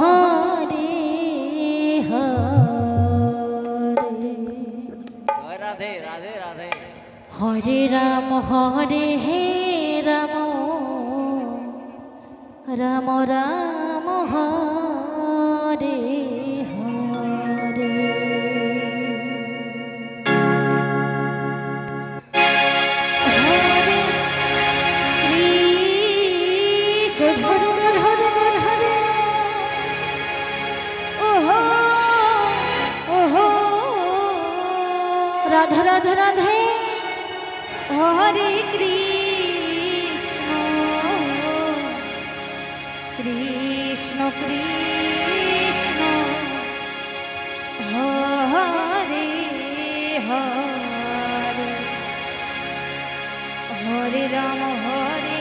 হরে Radhe Radhe Radhe. হরে Ram হরে হে Ram. Ram Ram. Radha Radha Radhe হরে Krishna. Krishna Krishna. Hare Hare. হরে Ram হরে